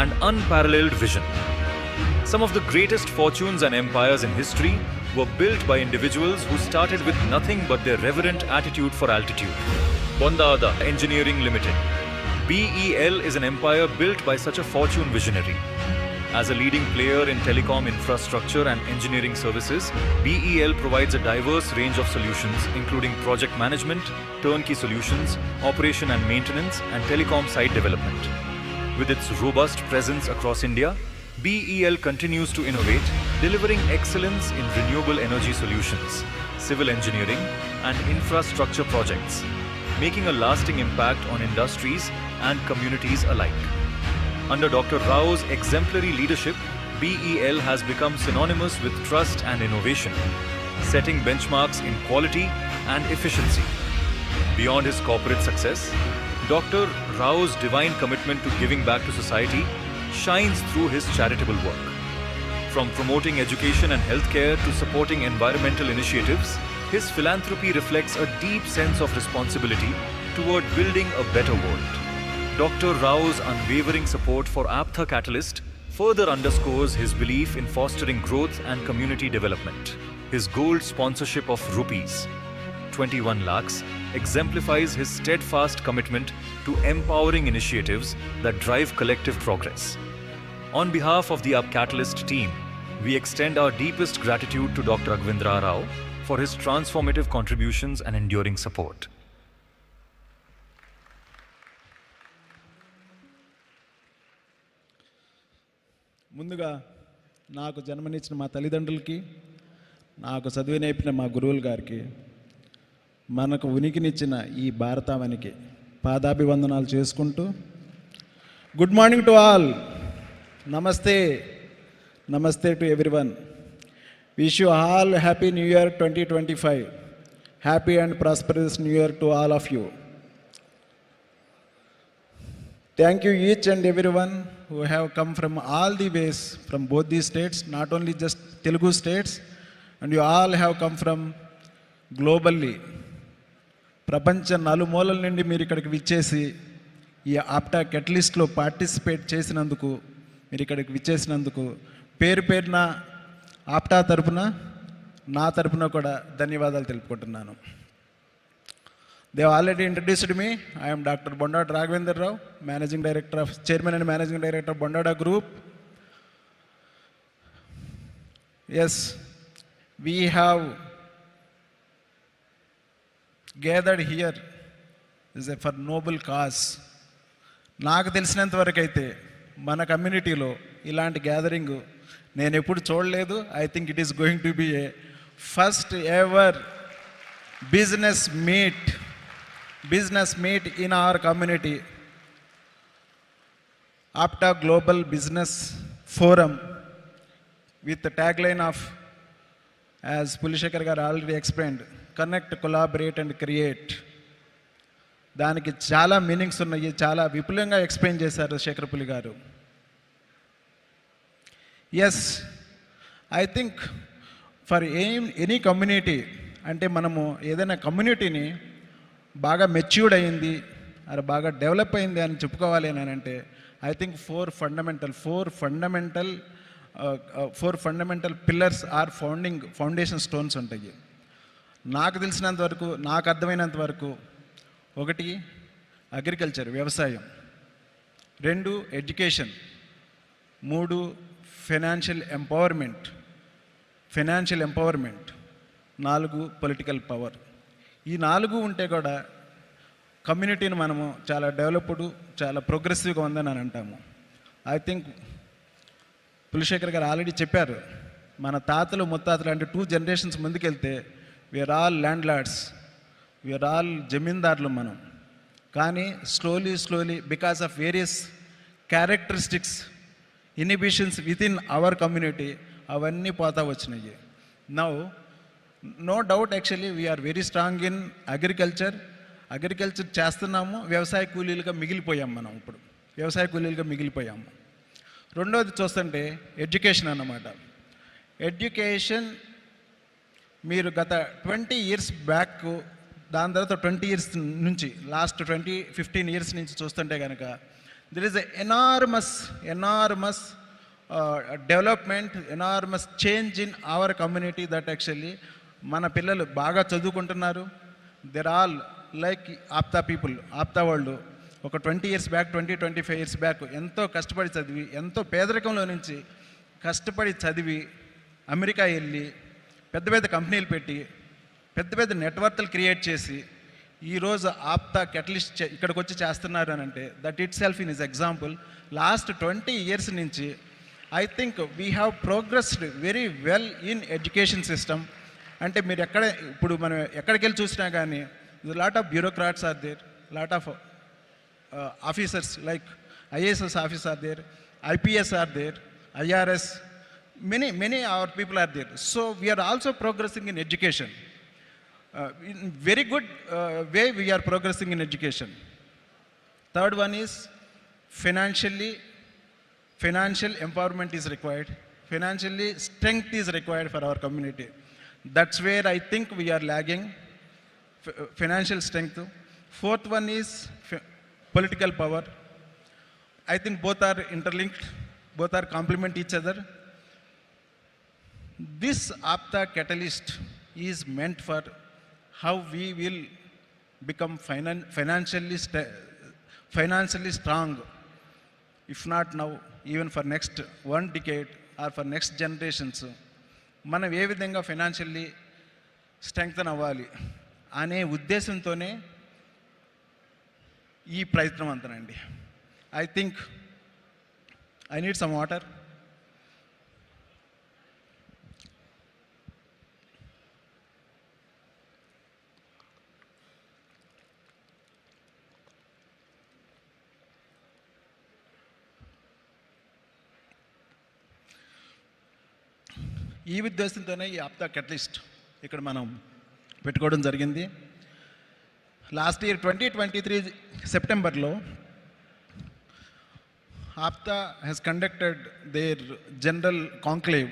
and unparalleled vision. Some of the greatest fortunes and empires in history were built by individuals who started with nothing but their reverent attitude for altitude. Bondada Engineering Limited. BEL is an empire built by such a fortune visionary. As a leading player in telecom infrastructure and engineering services, BEL provides a diverse range of solutions including project management, turnkey solutions, operation and maintenance, and telecom site development. With its robust presence across India, BEL continues to innovate, delivering excellence in renewable energy solutions, civil engineering, and infrastructure projects, making a lasting impact on industries and communities alike. Under Dr. Rao's exemplary leadership, BEL has become synonymous with trust and innovation, setting benchmarks in quality and efficiency. Beyond his corporate success, Dr. Rao's divine commitment to giving back to society shines through his charitable work. From promoting education and healthcare to supporting environmental initiatives, his philanthropy reflects a deep sense of responsibility toward building a better world. Dr. Rao's unwavering support for Aptha Catalyst further underscores his belief in fostering growth and community development. His gold sponsorship of rupees 21 lakhs exemplifies his steadfast commitment to empowering initiatives that drive collective progress. On behalf of the Up Catalyst team, we extend our deepest gratitude to Dr. Agvindra Rao for his transformative contributions and enduring support. ముందుగా నాకు జన్మనిచ్చిన మా తల్లిదండ్రులకి నాకు చదువు నేర్పిన మా గురువుల గారికి మనకు ఉనికినిచ్చిన ఈ భారతావనికి పాదాభివందనాలు చేసుకుంటూ good morning to all namaste. Namaste to everyone wish you all happy new year twenty twenty five happy and prosperous new year to all of you thank you each and every one who have come from all the ways from both the states not only just Telugu states and you all have come from globally ప్రపంచ నలుమూలల నుండి మీరు ఇక్కడికి విచ్చేసి ఈ ఆప్టా కెట్లిస్ట్లో participate చేసినందుకు మీరు ఇక్కడికి విచ్చేసినందుకు పేరు పేరున ఆప్టా తరపున నా తరపున కూడా ధన్యవాదాలు తెలుపుకుంటున్నాను. They already introduced me I'm doctor Bondada Raghavender Rao managing director of chairman and managing director Bondada group as we have gathered here is a for noble cause నాకు తెలిసినంత వరకు అయితే మన కమ్యూనిటీలో ఇలాంటి గ్యాదరింగ్ నేను ఎప్పుడు చూడలేదు. I think it is going to be a first ever business meet business meet in our community APTA global business forum with tag line of as Puli Shekhar garu already explained connect collaborate and create దానికి చాలా meanings ఉన్నాయి. చాలా విపులంగా explain చేశారు Shekhar Puli garu. Yes I think for ఏం any community అంటే మనము ఏదైనా కమ్యూనిటీని బాగా మెచ్యూర్డ్ అయింది అది బాగా డెవలప్ అయింది అని చెప్పుకోవాలి అని అంటే I think four fundamental four fundamental four fundamental pillars are founding foundation stones ఉంటాయి. నాకు తెలిసినంత వరకు నాకు అర్థమైనంత వరకు ఒకటి అగ్రికల్చర్ వ్యవసాయం. రెండు ఎడ్యుకేషన్. మూడు ఫైనాన్షియల్ ఎంపవర్మెంట్. Financial empowerment. నాలుగు పొలిటికల్ పవర్. ఈ నాలుగు ఉంటే కూడా కమ్యూనిటీని మనము చాలా డెవలప్డ్ చాలా ప్రోగ్రెసివ్గా ఉందని అని అంటాము. I think Pulishekhar garu already చెప్పారు మన తాతలు ముత్తాతలు అంటే టూ జనరేషన్స్ ముందుకెళ్తే we are all landlords we are all జమీందారులు మనం కానీ slowly slowly because of various characteristics inhibitions with in our community అవన్నీ పోతా వచ్చినాయి now no doubt actually we are very strong in agriculture agriculture చేస్తున్నాము వ్యవసాయ కూలీలుగా మిగిలిపోయాం మనం ఇప్పుడు వ్యవసాయ కూలీలుగా మిగిలిపోయాము రెండోది చూస్తుంటే ఎడ్యుకేషన్ అన్నమాట ఎడ్యుకేషన్ మీరు గత ట్వంటీ ఇయర్స్ బ్యాక్ దాని తర్వాత ట్వంటీ ఇయర్స్ నుంచి లాస్ట్ ట్వంటీ ఫిఫ్టీన్ ఇయర్స్ నుంచి చూస్తుంటే కనుక there is enormous enormous development enormous change in our community that actually మన పిల్లలు బాగా చదువుకుంటున్నారు. They're all like APTA people APTA వాళ్ళు ఒక twenty years back twenty twenty five years back ఎంతో కష్టపడి చదివి ఎంతో పేదరికంలో నుంచి కష్టపడి చదివి అమెరికా వెళ్ళి పెద్ద పెద్ద కంపెనీలు పెట్టి పెద్ద పెద్ద నెట్వర్క్లు క్రియేట్ చేసి ఈరోజు ఆప్తా కెటలిస్ట్ చే- ఇక్కడికి వచ్చి చేస్తున్నారు అని అంటే that itself in is example last twenty years నుంచి I think we have progressed very well in education system అంటే మీరు ఎక్కడ ఇప్పుడు మనం ఎక్కడికి వెళ్ళి చూసినా కానీ lot of bureaucrats are there lot of officers like IAS office are there IPS are there IRS many many our people are there. So we are also progressing in education. Uh, in very good uh, way we are progressing in education. Third one is financially financial empowerment is required. Financially strength is required for our community. That's where i think we are lagging F- uh, financial strength. Fourth one is political power. I think both are interlinked both are complement each other this apta catalyst is meant for how we will become finan- financially sta- financially strong if not now even for next one decade or for next generations మనం ఏ విధంగా financially strengthen అవ్వాలి అనే ఉద్దేశంతోనే ఈ ప్రయత్నం అంతనండి I think I need some water ఈ ఉద్దేశంతోనే ఈ ఆప్తా కెటలిస్ట్ ఇక్కడ మనం పెట్టుకోవడం జరిగింది. Last year twenty twenty three సెప్టెంబర్లో APTA has conducted their general conclave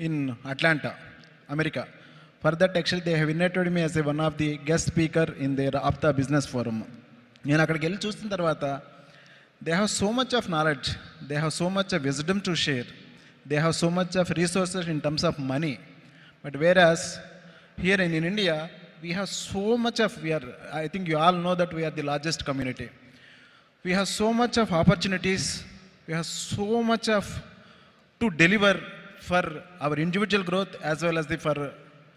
in Atlanta America for that actually they have invited me as a one of the guest speaker in their APTA business forum నేను అక్కడికి వెళ్ళి చూసిన తర్వాత they have so much of knowledge they have so much of wisdom to share they have so much of resources in terms of money but whereas here in in India we have so much of we are I think you all know that we are the largest community we have so much of opportunities we have so much of to deliver for our individual growth as well as the for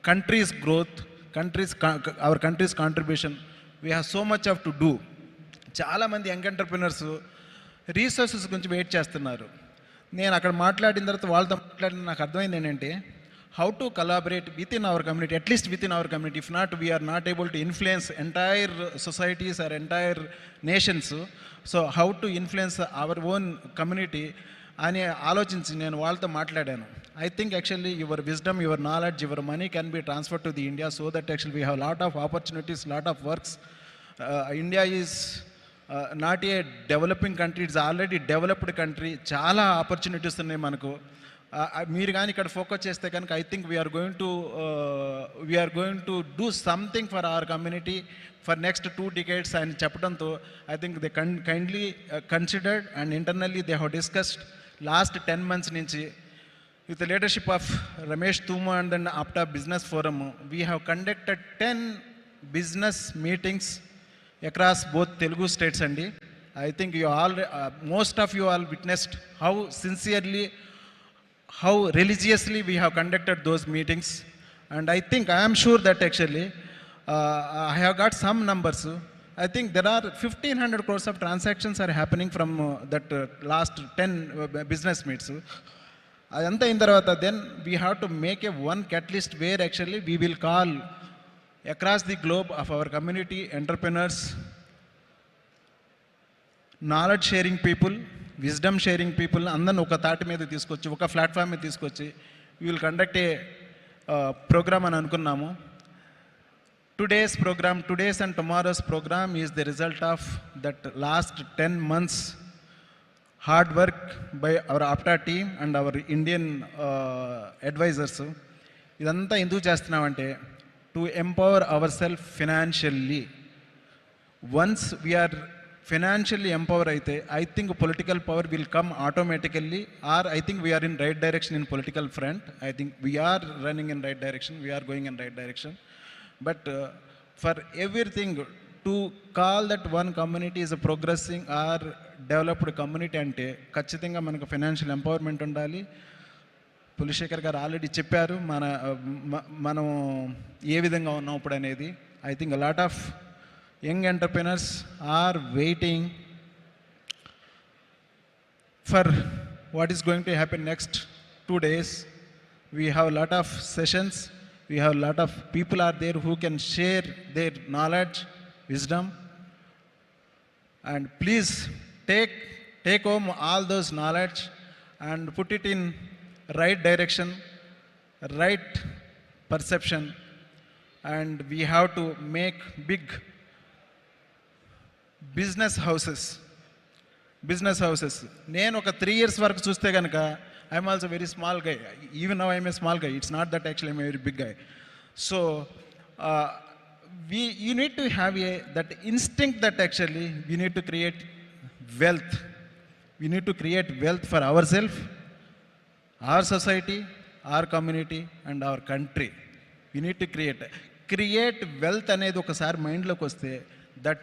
country's growth country's co- our country's contribution we have so much of to do చాలామంది young entrepreneurs resources గురించి wait చేస్తున్నారు నేను అక్కడ మాట్లాడిన తర్వాత వాళ్ళతో మాట్లాడిన నాకు అర్థమైంది ఏంటంటే how to collaborate with in our community at least with in our community if not we are not able to influence entire societies or entire nations so how to influence our own community అని ఆలోచించి నేను వాళ్ళతో మాట్లాడాను. I think actually your wisdom your knowledge your money can be transfer to the India so that actual we have lot of opportunities lot of works India is not a developing country it's already developed country చాలా opportunities ఉన్నాయి మనకు. Uh, uh, మీరు కానీ ఇక్కడ focus చేస్తే కనుక I think we are going to we are going to do something for our community for next two decades అని చెప్పడంతో I think they can kindly considered and internally they have discussed last ten months నుంచి. With the leadership of Ramesh Tuma and then APTA Business Forum, we have conducted 10 business meetings across both Telugu states and I think you all, uh, most of you all witnessed how sincerely, how religiously we have conducted those meetings. And I think, I am sure that actually, uh, I have got some numbers. I think there are 1500 crores of transactions are happening from uh, that uh, last 10 uh, business meets. అదంతా అయిన తర్వాత then we have to make a one list where actually we will call across the globe of our community entrepreneurs knowledge sharing people wisdom sharing people అందరిని ఒక తాటి మీద తీసుకొచ్చి ఒక platform మీద తీసుకొచ్చి విల్ కండక్ట్ ఏ ప్రోగ్రామ్ అని అనుకున్నాము. Today's program today's and tomorrow's program is the result of that last ten months hard work by our APTA team and our Indian advisers ఇదంతా ఎందుకు చేస్తున్నామంటే to empower our self financially once we are financially empower అయితే I think political power will come automatically or I think we are in right direction in political front I think we are running in right direction we are going in right direction but for everything to call that one community is a are developed community అంటే ఖచ్చితంగా మనకు financial empowerment ఉండాలి. Pulishekhar garu already చెప్పారు మన మనం ఏ విధంగా ఉన్నాం ఇప్పుడు అనేది. I think lot of young entrepreneurs are waiting for what is going to happy next two days we have lot of sessions we have lot of people are there who can share their knowledge wisdom and please take take home all those knowledge and put it in right direction right perception and we have to make big business houses business houses నేను ఒక three years వరకు చూస్తే కనుక I'm also very small guy even now I'm a small guy it's not that actual I'm very big guy so we you need to have a that instinct that actually we need to create wealth we need to create wealth for our self our society, our community, and our country. We need to create. Create wealth అనేది ఒకసారి మైండ్లోకి వస్తే that